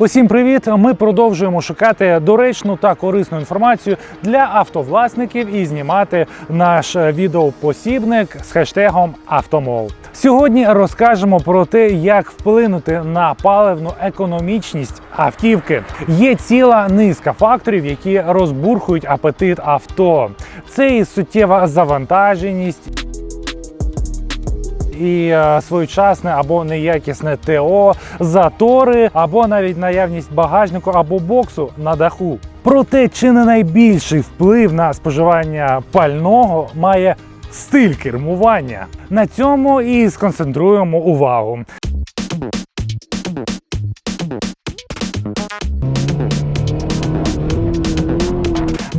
Усім привіт! Ми продовжуємо шукати доречну та корисну інформацію для автовласників і знімати наш відеопосібник з хештегом Автомол. Сьогодні розкажемо про те, як вплинути на паливну економічність автівки. Є ціла низка факторів, які розбурхують апетит авто. Це і суттєва завантаженість і е, своєчасне або неякісне ТО, затори, або навіть наявність багажнику або боксу на даху. Проте, чи не найбільший вплив на споживання пального має стиль кермування. На цьому і сконцентруємо увагу.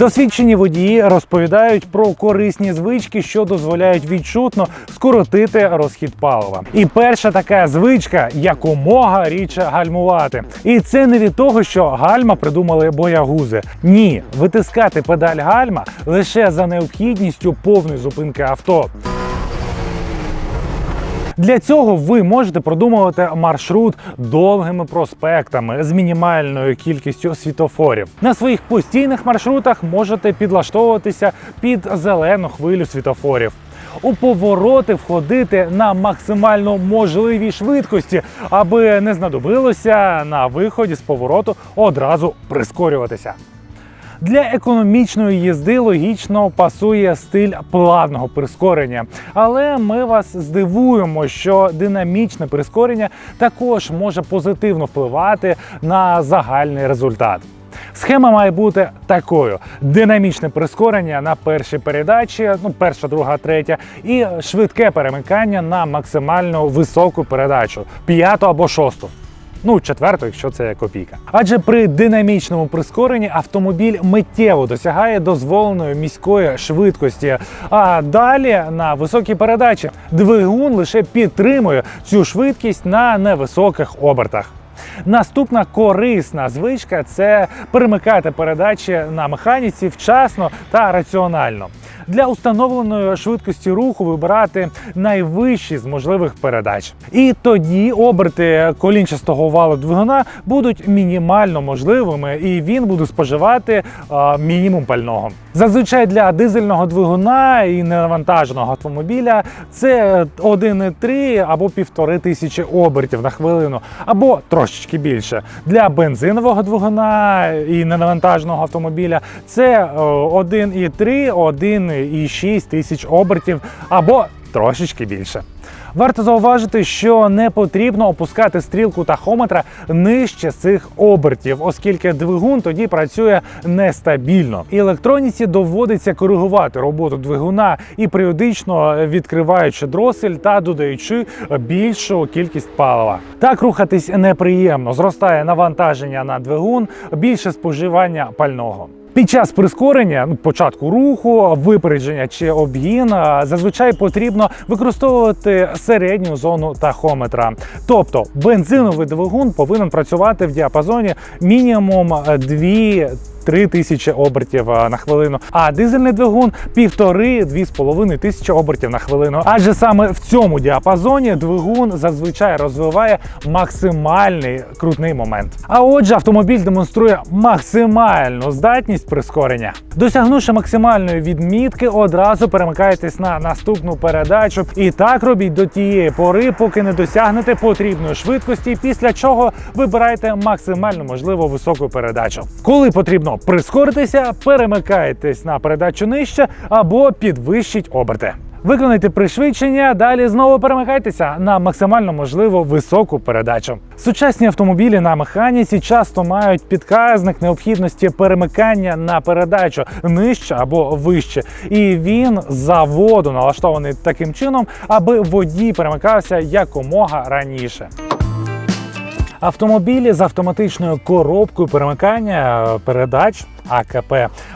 Досвідчені водії розповідають про корисні звички, що дозволяють відчутно скоротити розхід палива. І перша така звичка якомога рідше гальмувати. І це не від того, що гальма придумали боягузи. Ні, витискати педаль гальма лише за необхідністю повної зупинки авто. Для цього ви можете продумувати маршрут довгими проспектами з мінімальною кількістю світофорів. На своїх постійних маршрутах можете підлаштовуватися під зелену хвилю світофорів. У повороти входити на максимально можливій швидкості, аби не знадобилося на виході з повороту одразу прискорюватися. Для економічної їзди логічно пасує стиль плавного прискорення, але ми вас здивуємо, що динамічне прискорення також може позитивно впливати на загальний результат. Схема має бути такою: динамічне прискорення на першій передачі, ну перша, друга, третя, і швидке перемикання на максимально високу передачу, п'яту або шосту. Ну, четверту, якщо це копійка. Адже при динамічному прискоренні автомобіль миттєво досягає дозволеної міської швидкості. А далі на високій передачі двигун лише підтримує цю швидкість на невисоких обертах. Наступна корисна звичка це перемикати передачі на механіці вчасно та раціонально. Для установленої швидкості руху вибирати найвищі з можливих передач. І тоді оберти колінчастого валу двигуна будуть мінімально можливими, і він буде споживати а, мінімум пального. Зазвичай для дизельного двигуна і ненавантаженого автомобіля це 1,3 або 1,5 тисячі обертів на хвилину, або трошечки більше. Для бензинового двигуна і ненавантаженого автомобіля це 1,3, 1,6 тисяч обертів або трошечки більше. Варто зауважити, що не потрібно опускати стрілку тахометра нижче цих обертів, оскільки двигун тоді працює нестабільно. І електроніці доводиться коригувати роботу двигуна і періодично відкриваючи дросель та додаючи більшу кількість палива. Так рухатись неприємно, зростає навантаження на двигун, більше споживання пального. Під час прискорення, ну, початку руху, випередження чи обгін, зазвичай потрібно використовувати середню зону тахометра. Тобто бензиновий двигун повинен працювати в діапазоні мінімум 2 3 тисячі обертів на хвилину, а дизельний двигун півтори-дві з половиною тисячі обертів на хвилину. Адже саме в цьому діапазоні двигун зазвичай розвиває максимальний крутний момент. А отже, автомобіль демонструє максимальну здатність прискорення. Досягнувши максимальної відмітки, одразу перемикайтесь на наступну передачу. І так робіть до тієї пори, поки не досягнете потрібної швидкості, після чого вибирайте максимально можливо високу передачу. Коли потрібно прискоритися, перемикайтесь на передачу нижче або підвищіть оберти. Виконайте пришвидшення, далі знову перемикайтеся на максимально можливо високу передачу. Сучасні автомобілі на механіці часто мають підказник необхідності перемикання на передачу нижче або вище, і він з заводу налаштований таким чином, аби водій перемикався якомога раніше. Автомобілі з автоматичною коробкою перемикання е, передач АКП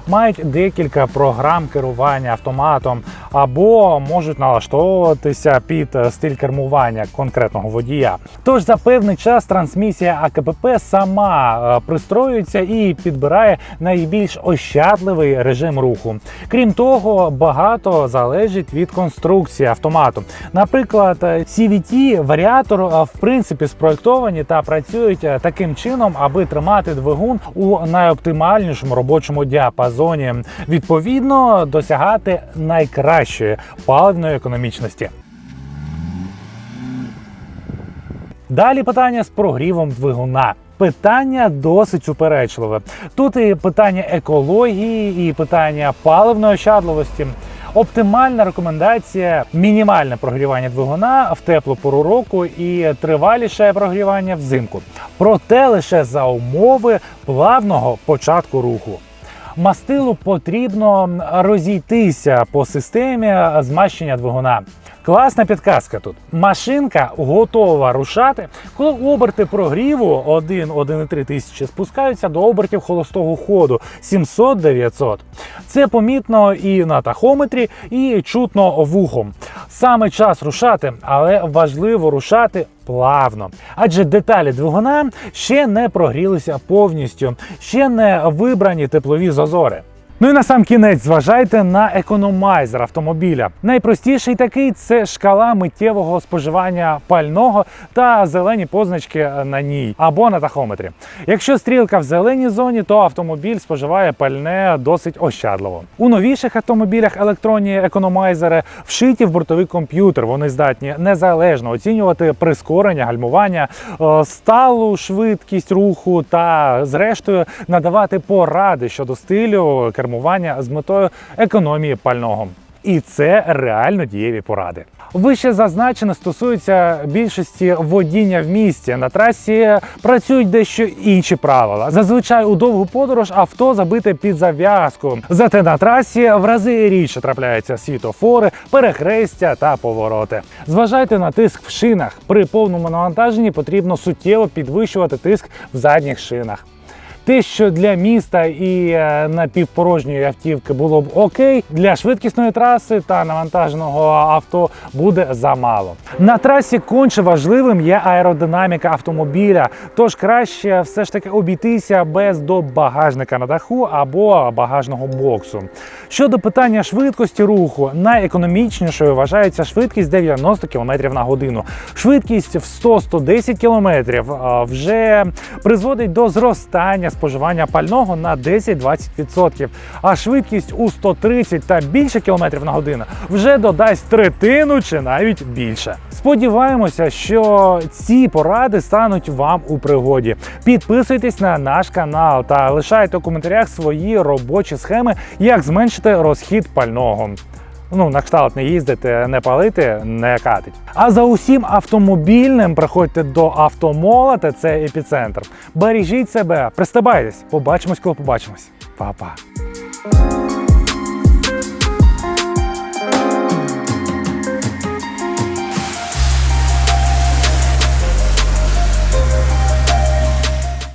мають декілька програм керування автоматом або можуть налаштовуватися під е, стиль кермування конкретного водія. Тож за певний час трансмісія АКПП сама е, пристроюється і підбирає найбільш ощадливий режим руху. Крім того, багато залежить від конструкції автомату. Наприклад, CVT варіатор е, в принципі спроектовані та працюють е, таким чином, аби тримати двигун у найоптимальнішому робочому діапазоні, відповідно досягати найкращої паливної економічності. Далі питання з прогрівом двигуна. Питання досить суперечливе. Тут і питання екології, і питання паливної ощадливості. Оптимальна рекомендація мінімальне прогрівання двигуна в теплу пору року і триваліше прогрівання взимку. Проте лише за умови плавного початку руху. Мастилу потрібно розійтися по системі змащення двигуна. Класна підказка тут. Машинка готова рушати, коли оберти прогріву 1-1,3 тисячі спускаються до обертів холостого ходу 700-900. Це помітно і на тахометрі, і чутно вухом. Саме час рушати, але важливо рушати плавно. Адже деталі двигуна ще не прогрілися повністю, ще не вибрані теплові зазори. Ну і на сам кінець зважайте на економайзер автомобіля. Найпростіший такий це шкала миттєвого споживання пального та зелені позначки на ній або на тахометрі. Якщо стрілка в зеленій зоні, то автомобіль споживає пальне досить ощадливо. У новіших автомобілях електронні економайзери вшиті в бортовий комп'ютер. Вони здатні незалежно оцінювати прискорення, гальмування, е, сталу швидкість руху та, зрештою, надавати поради щодо стилю кермування з метою економії пального. І це реально дієві поради. Вище зазначене стосується більшості водіння в місті. На трасі працюють дещо інші правила. Зазвичай у довгу подорож авто забите під зав'язку. Зате на трасі в рази рідше трапляються світофори, перехрестя та повороти. Зважайте на тиск в шинах. При повному навантаженні потрібно суттєво підвищувати тиск в задніх шинах. Те, що для міста і е, напівпорожньої автівки було б окей, для швидкісної траси та навантаженого авто буде замало. На трасі конче важливим є аеродинаміка автомобіля, тож краще все ж таки обійтися без до багажника на даху або багажного боксу. Щодо питання швидкості руху, найекономічнішою вважається швидкість 90 км на годину. Швидкість в 100-110 км вже призводить до зростання споживання пального на 10-20%. А швидкість у 130 та більше кілометрів на годину вже додасть третину чи навіть більше. Сподіваємося, що ці поради стануть вам у пригоді. Підписуйтесь на наш канал та лишайте у коментарях свої робочі схеми, як зменшити розхід пального. Ну, на кшталт не їздити, не палити, не катить. А за усім автомобільним приходьте до автомола, та це епіцентр. Бережіть себе, пристебайтесь. Побачимось, коли побачимось. Па-па.